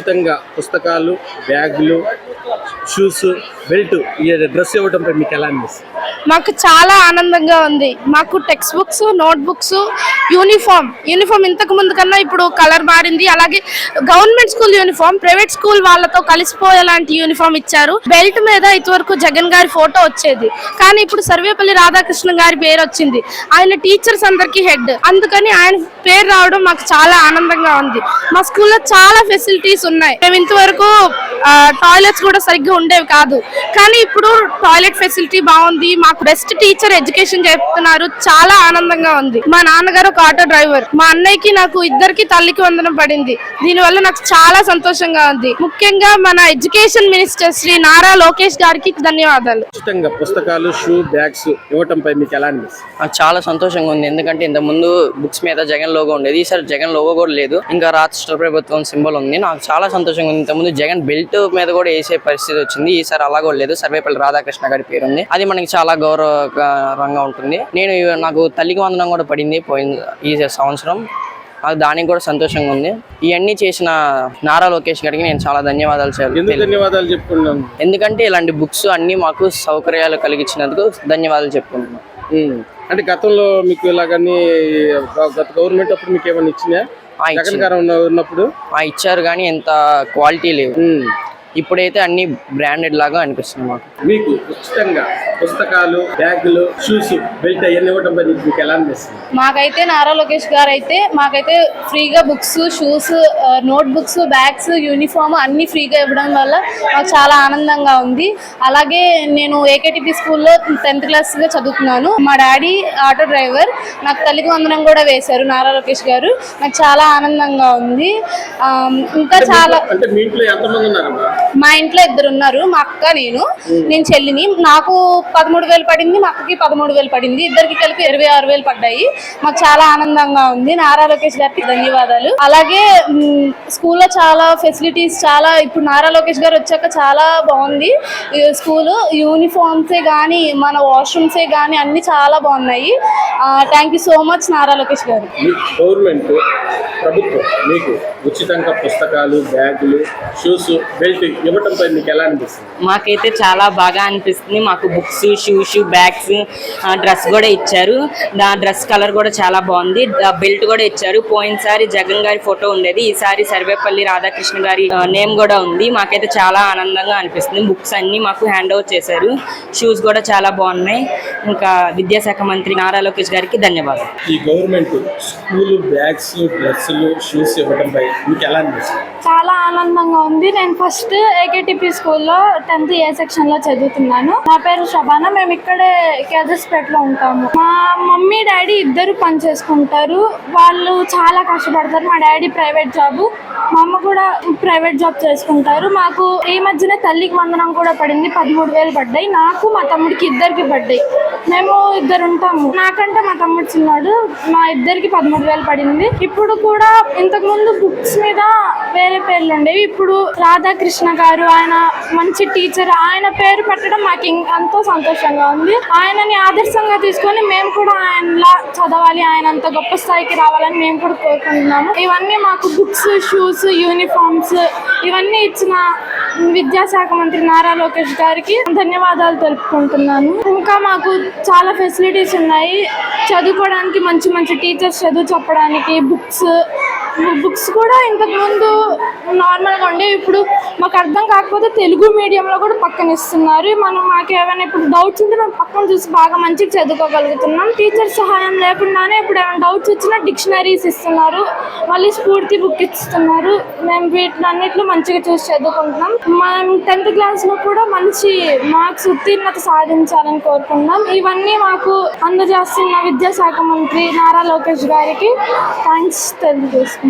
ఉచితంగా పుస్తకాలు బ్యాగులు షూస్ బెల్ట్ ఈ డ్రెస్ ఇవ్వడంపై మీకు ఎలా అనిపిస్తుంది? మాకు చాలా ఆనందంగా ఉంది. మాకు text books note books uniform uniform ఇంతకు ముందు కన్నా ఇప్పుడు కలర్ మారింది. అలాగే government school uniform private school వాళ్ళతో కలిసిపోయేలాంటి యూనిఫామ్ ఇచ్చారు. బెల్ట్ మీద ఇదివరకు జగన్ గారి ఫోటో వచ్చేది. కానీ ఇప్పుడు సర్వేపల్లి రాధాకృష్ణ గారి పేరు వచ్చింది. ఆయన టీచర్స్ అందరికీ హెడ్ అందుకని ఆయన పేరు రావడం మాకు చాలా ఆనందంగా ఉంది. మా స్కూల్లో చాలా ఫెసిలిటీస్ ఉన్నాయి. మేము ఇంతవరకు టాయిలెట్స్ కూడా సరిగ్గా ఉండేవి కాదు. కానీ ఇప్పుడు టాయిలెట్ ఫెసిలిటీ బాగుంది. మా మాకు బెస్ట్ టీచర్ ఎడ్యుకేషన్ చెప్తున్నారు. చాలా ఆనందంగా ఉంది. మా నాన్నగారు ఒక ఆటో డ్రైవర్ మా అన్నయ్యకి నాకు ఇద్దరికి తల్లికి వందనం పడింది. దీనివల్ల నాకు చాలా సంతోషంగా ఉంది. ముఖ్యంగా మన ఎడ్యుకేషన్ మినిస్టర్ శ్రీ నారా లోకేష్ గారికి ధన్యవాదాలు. ఉచితంగా పుస్తకాలు షూ బ్యాగ్స్ ఇవ్వటంపై మీకు ఎలా అనిపిస్తుంది? నాకు చాలా సంతోషంగా ఉంది. ఎందుకంటే ఇంత ముందు బుక్స్ మీద జగన్ లోగో ఉండేది. ఈసారి జగన్ లోగో కూడా లేదు. ఇంకా రాష్ట్ర ప్రభుత్వం సింబల్ ఉంది. నాకు చాలా సంతోషంగా ఉంది. ఇంతకుముందు జగన్ బెల్ట్ మీద కూడా వేసే పరిస్థితి వచ్చింది. ఈసారి అలా కూడా లేదు. సర్వేపల్లి రాధాకృష్ణ గారి పేరు ఉంది అది మనకి చాలా గౌరవకరంగా ఉంటుంది. నేను నాకు తల్లికి వందనం కూడా పడింది పోయిన ఈ సంవత్సరం. నాకు దానికి కూడా సంతోషంగా ఉంది. ఇవన్నీ చేసిన నారా లోకేష్ గారికి నేను చాలా ధన్యవాదాలు ధన్యవాదాలు చెప్పుకున్నాను ఎందుకంటే ఇలాంటి బుక్స్ అన్ని మాకు సౌకర్యాలు కలిగించినందుకు ధన్యవాదాలు చెప్పుకుంటున్నాను ఉమ్. అంటే గతంలో మీకు ఇలాగని గత గవర్నమెంట్ అప్పుడు మీకు ఏమైనా ఇచ్చినా జగన్. గారు ఉన్న- ఉన్నప్పుడు? ఆ ఇచ్చారు కానీ ఎంత క్వాలిటీ లేవు. ఇప్పుడైతే అన్ని బ్రాండెడ్ లాగా అనిపిస్తుంది మాకు. మీకు ఉచితంగా పుస్తకాలు బ్యాగులు షూస్ బెల్ట్ అవన్నీ ఇవ్వడంపై మీకు ఎలా అనిపిస్తుంది? మాకైతే నారా లోకేష్ గారు అయితే మాకైతే ఫ్రీగా books shoes note books bags uniform అన్ని ఫ్రీగా ఇవ్వడం వల్ల మాకు చాలా ఆనందంగా ఉంది. అలాగే నేను ఏకేటిపి స్కూల్లో టెన్త్ క్లాస్గా చదువుతున్నాను. మా డాడీ ఆటో డ్రైవర్ నాకు తల్లికి వందనం కూడా వేశారు నారా లోకేష్ గారు. నాకు చాలా ఆనందంగా ఉంది. ఇంకా చాలా మా ఇంట్లో ఇద్దరు ఉన్నారు. మా అక్క నేను నేను చెల్లిని. నాకు పదమూడు వేలు పడింది మా అక్కకి పదమూడు వేలు పడింది ఇద్దరికి కలిపి ఇరవై ఆరు వేలు పడ్డాయి. మాకు చాలా ఆనందంగా ఉంది. నారా లోకేష్ గారికి ధన్యవాదాలు. అలాగే స్కూల్లో చాలా ఫెసిలిటీస్ చాలా ఇప్పుడు నారా లోకేష్ గారు వచ్చాక చాలా బాగుంది. స్కూలు యూనిఫామ్సే కానీ మన వాష్రూమ్సే కానీ అన్ని చాలా బాగున్నాయి. Thank you so much Nara Lokesh గారు. గవర్నమెంట్ ప్రభుత్వం మీకు ఉచితంగా పుస్తకాలు బ్యాగులు షూస్ బెల్ట్ ఇవ్వటంపై మీకు ఎలా అనిపిస్తుంది? మాకైతే చాలా బాగా అనిపిస్తుంది. మాకు బుక్స్ షూస్ బ్యాగ్స్ డ్రెస్ కూడా ఇచ్చారు. దా డ్రెస్ కలర్ కూడా చాలా బాగుంది. బెల్ట్ కూడా ఇచ్చారు. పోయినసారి జగన్ గారి ఫోటో ఉండేది. ఈసారి సర్వేపల్లి రాధాకృష్ణ గారి నేమ్ కూడా ఉంది. మాకైతే చాలా ఆనందంగా అనిపిస్తుంది. బుక్స్ అన్ని మాకు హ్యాండ్ ఓవర్ చేశారు. షూస్ కూడా చాలా బాగున్నాయి. ఇంకా విద్యాశాఖ మంత్రి నారా లోకేష్ గారికి ధన్యవాదాలు. ఈ గవర్నమెంట్ స్కూల్ బ్యాగ్స్ డ్రెస్సులు షూస్ ఇవ్వటంపై మీకు ఎలా అనిపిస్తుంది? చాలా ఆనందంగా ఉంది. నేను ఫస్ట్ ఏకేటిపి స్కూల్లో టెన్త్ ఏ సెక్షన్లో చదువుతున్నాను. నా పేరు శబానా మేము ఇక్కడే కేదస్పేటలో ఉంటాము. మా మమ్మీ డాడీ ఇద్దరు పని చేసుకుంటారు. వాళ్ళు చాలా కష్టపడతారు. మా డాడీ ప్రైవేట్ జాబ్ మా అమ్మ కూడా ప్రైవేట్ జాబ్ చేసుకుంటారు. మాకు ఈ మధ్యన తల్లికి వందనం కూడా పడింది. పదమూడు వేలు పడ్డాయి. నాకు మా తమ్ముడికి ఇద్దరికి పడ్డాయి. మేము ఇద్దరు ఉంటాము. నాకంటే మా తమ్ముడు చిన్నాడు మా ఇద్దరికి పదమూడు వేలు పడింది. ఇప్పుడు కూడా ఇంతకు ముందు బుక్స్ మీద వేరే పేర్లు ఉండేవి. ఇప్పుడు రాధాకృష్ణ గారు ఆయన మంచి టీచర్ ఆయన పేరు పెట్టడం మాకు ఎంతో సంతోషంగా ఉంది. ఆయనని ఆదర్శంగా తీసుకొని మేము కూడా ఆయనలా చదవాలి ఆయన అంత గొప్ప స్థాయికి రావాలని మేము కూడా కోరుకుంటున్నాము. ఇవన్నీ మాకు బుక్స్ షూస్ యూనిఫామ్స్ ఇవన్నీ ఇచ్చిన విద్యాశాఖ మంత్రి నారా లోకేష్ గారికి ధన్యవాదాలు తెలుపుకుంటున్నాను. ఇంకా మాకు చాలా ఫెసిలిటీస్ ఉన్నాయి. చదువుకోవడానికి మంచి మంచి టీచర్స్ చదువు చెప్పడానికి బుక్స్ బుక్స్ కూడా ఇంతకుముందు నార్మల్గా ఉండే ఇప్పుడు మాకు అర్థం కాకపోతే తెలుగు మీడియంలో కూడా పక్కన ఇస్తున్నారు మనం మాకు ఏమైనా ఇప్పుడు డౌట్స్ ఉంటే మనం పక్కన చూసి బాగా మంచిగా చదువుకోగలుగుతున్నాం. టీచర్ సహాయం లేకుండానే ఇప్పుడు ఏమైనా డౌట్స్ వచ్చినా డిక్షనరీస్ ఇస్తున్నారు. మళ్ళీ స్ఫూర్తి బుక్ ఇస్తున్నారు. మేము వీటినన్నిట్లో మంచిగా చూసి చదువుకుంటున్నాం. మనం టెన్త్ క్లాస్లో కూడా మంచి మార్క్స్ ఉత్తీర్ణత సాధించాలని కోరుకుంటున్నాం. ఇవన్నీ మాకు అందజేస్తున్న విద్యాశాఖ మంత్రి నారా లోకేష్ గారికి థ్యాంక్స్ తెలియజేసుకుంటున్నాను